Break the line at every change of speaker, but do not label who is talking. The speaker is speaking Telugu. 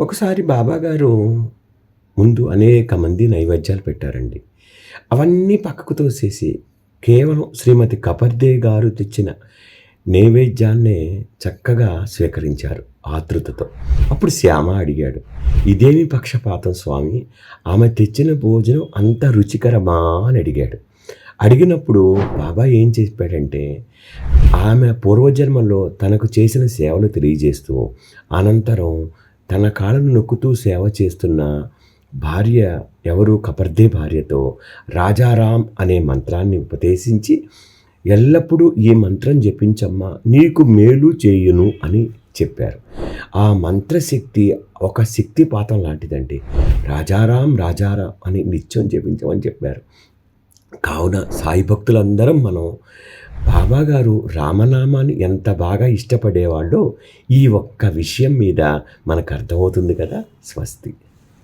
ఒకసారి బాబాగారు ముందు అనేక మంది నైవేద్యాలు పెట్టారండి. అవన్నీ పక్కకు తోసేసి కేవలం శ్రీమతి కపర్దే గారు తెచ్చిన నైవేద్యాన్నే చక్కగా స్వీకరించారు ఆతృతతో. అప్పుడు శ్యామ అడిగాడు ఇదేమి పక్షపాతం స్వామి? ఆమె తెచ్చిన భోజనం అంత రుచికరమా? అని అడిగాడు. అడిగినప్పుడు బాబా ఏం చెప్పాడంటే ఆమె పూర్వజన్మలో తనకు చేసిన సేవలు తెలియజేస్తూ అనంతరం తన కాళ్ళను నొక్కుతూ సేవ చేస్తున్న భార్య ఎవరు? కపర్దే భార్యతో రాజారాం అనే మంత్రాన్ని ఉపదేశించి ఎల్లప్పుడూ ఈ మంత్రం జపించమ్మా నీకు మేలు చేయును అని చెప్పారు. ఆ మంత్రశక్తి ఒక శక్తిపాతం లాంటిదండి. రాజారాం రాజారాం అని నిత్యం జపించమని చెప్పారు. కావున సాయి భక్తులందరం మనం బాబాగారు రామనామాన్ని ఎంత బాగా ఇష్టపడేవాళ్ళో ఈ ఒక్క విషయం మీద మనకు అర్థమవుతుంది కదా స్వస్తి.